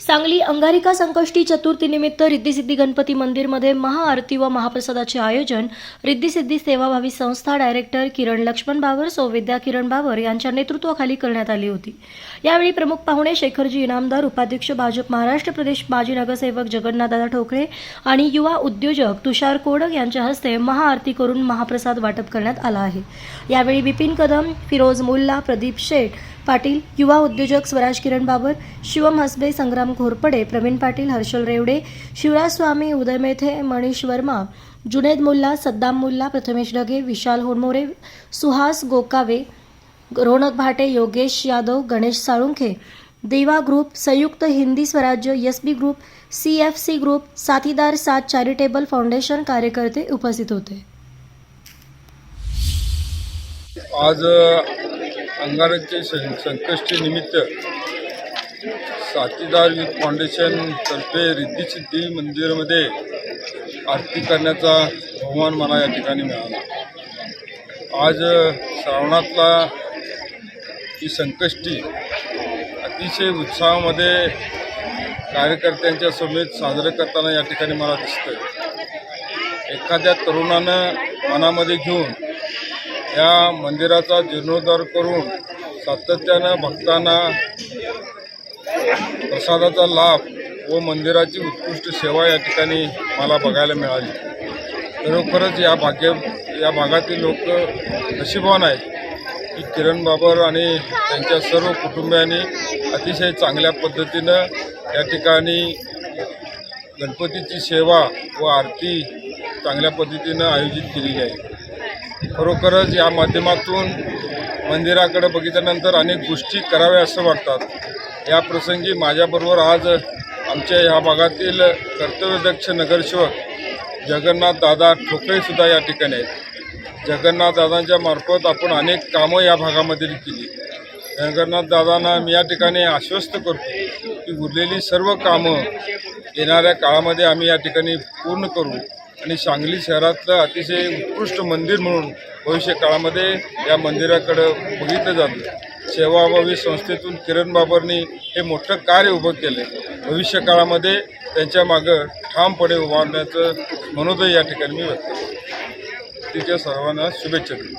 सांगली अंगारिका संकष्टी चतुर्थीनिमित्त रिद्धिसिद्धी गणपती मंदिरमध्ये महाआरती व महाप्रसादाचे आयोजन. रिद्धिसिद्धी सेवाभावी संस्था डायरेक्टर किरण लक्ष्मण बावर सौविद्या किरण बावर यांच्या नेतृत्वाखाली करण्यात आली होती. यावेळी प्रमुख पाहुणे शेखरजी इनामदार उपाध्यक्ष भाजप महाराष्ट्र प्रदेश माजी नगरसेवक जगन्नाथदादा ठोकळे आणि युवा उद्योजक तुषार कोडक यांच्या हस्ते महाआरती करून महाप्रसाद वाटप करण्यात आला आहे. यावेळी बिपिन कदम फिरोज मुल्ला प्रदीप शेठ पाटील युवा उद्योजक स्वराज किरण बाबर शिवम हसबे संग्राम घोरपडे प्रवीण पाटील हर्षल रेवडे शिवराज स्वामी उदय मेथे मनीष वर्मा जुनेद मुल्ला सद्दाम मुल्ला प्रथमेश ढगे विशाल होनमोरे सुहास गोकावे रोनक भाटे योगेश यादव गणेश साळुंखे देवा ग्रुप संयुक्त हिंदी स्वराज्य S B group C F C group साथीदार साथ चॅरिटेबल फाउंडेशन कार्यकर्ते उपस्थित होते. आज अ, संकष्टी निमित्त साथीदार युथ फाउंडेशनतर्फे रिद्धिसिद्धी मंदिरामध्ये आरती करण्याचा बहुमान मला या ठिकाणी मिळाला. आज श्रावणातला ही संकष्टी अतिशय उत्साहामध्ये कार्यकर्त्यांच्या समेत साजरं करताना या ठिकाणी मला दिसतं एखाद्या तरुणानं मनामध्ये घेऊन या मंदिराचा जीर्णोद्धार करून सातत्यानं भक्तांना प्रसादाचा लाभ व मंदिराची उत्कृष्ट सेवा या ठिकाणी मला बघायला मिळाली. खरोखरच या भाग्य या भागातील लोक नशिबवान आहेत. की किरण बाबर आणि त्यांच्या सर्व कुटुंबियांनी अतिशय चांगल्या पद्धतीनं या ठिकाणी गणपतीची सेवा व आरती चांगल्या पद्धतीनं आयोजित केलेली आहे. खरोखरच या माध्यमातून मंदिराकडे बघितल्यानंतर अनेक गोष्टी कराव्या असं वाटतात. या प्रसंगी माझ्याबरोबर आज आमच्या ह्या भागातील कर्तव्यदक्ष नगरसेवक जगन्नाथ दादा ठोकळेसुद्धा या ठिकाणी आहेत. जगन्नाथ दादांच्या मार्फत आपण अनेक कामं या भागामध्ये केली. जगन्नाथ दादांना मी या ठिकाणी आश्वस्त करतो की उरलेली सर्व कामं येणाऱ्या काळामध्ये आम्ही या ठिकाणी पूर्ण करू. आणि सांगली शहरातलं अतिशय उत्कृष्ट मंदिर म्हणून भविष्य काळामध्ये या मंदिराकडं बघितलं जातं. सेवाभावी संस्थेतून किरण बाबरनी हे मोठं कार्य उभं केलं. भविष्य काळामध्ये त्यांच्या मागं ठामपणे उभारण्याचं मनोदय या ठिकाणी मी व्यक्त करतो. तिच्या सर्वांना शुभेच्छा दिली